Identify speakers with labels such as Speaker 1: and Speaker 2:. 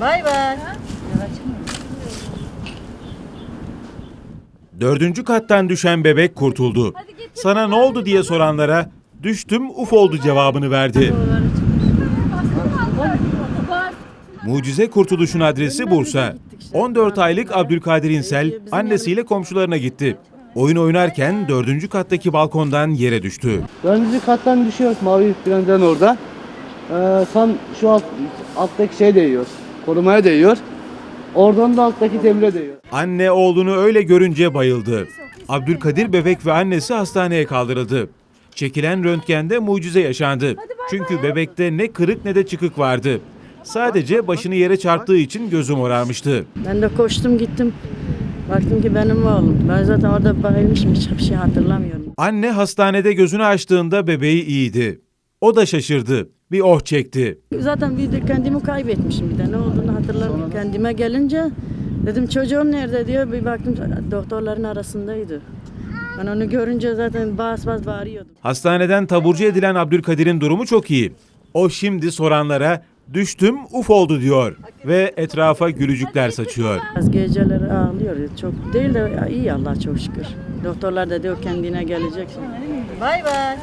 Speaker 1: Bay bay.
Speaker 2: Dördüncü kattan düşen bebek kurtuldu. Sana ne oldu diye soranlara düştüm uf oldu cevabını verdi. Mucize kurtuluşun adresi Bursa. 14 aylık Abdülkadir İnsel annesiyle komşularına gitti. Oyun oynarken dördüncü kattaki balkondan yere düştü.
Speaker 3: Dördüncü kattan düşüyoruz mavi plenden orada. Ee, tam şu alt, alttaki şey değiyor. Korumaya değiyor. Oradan da alttaki demire değiyor.
Speaker 2: Anne oğlunu öyle görünce bayıldı. Abdülkadir bebek ve annesi hastaneye kaldırıldı. Çekilen röntgende mucize yaşandı. Çünkü bebekte ne kırık ne de çıkık vardı. Sadece başını yere çarptığı için gözü morarmıştı.
Speaker 4: Ben de koştum gittim. Baktım ki benim oğlum. Ben zaten orada bayılmışım hiçbir şey hatırlamıyorum.
Speaker 2: Anne hastanede gözünü açtığında bebeği iyiydi. O da şaşırdı. Bir oh çekti.
Speaker 4: Zaten bir de kendimi kaybetmişim bir de ne olduğunu hatırlamıyorum. Kendime gelince dedim çocuğum nerede diyor bir baktım doktorların arasındaydı. Ben onu görünce zaten bas bas bağırıyordum.
Speaker 2: Hastaneden taburcu edilen Abdülkadir'in durumu çok iyi. O şimdi soranlara düştüm uf oldu diyor ve etrafa gülücükler saçıyor.
Speaker 4: Az geceleri ağlıyor. Çok değil de iyi Allah çok şükür. Doktorlar da diyor kendine gelecek.
Speaker 1: Bay bay.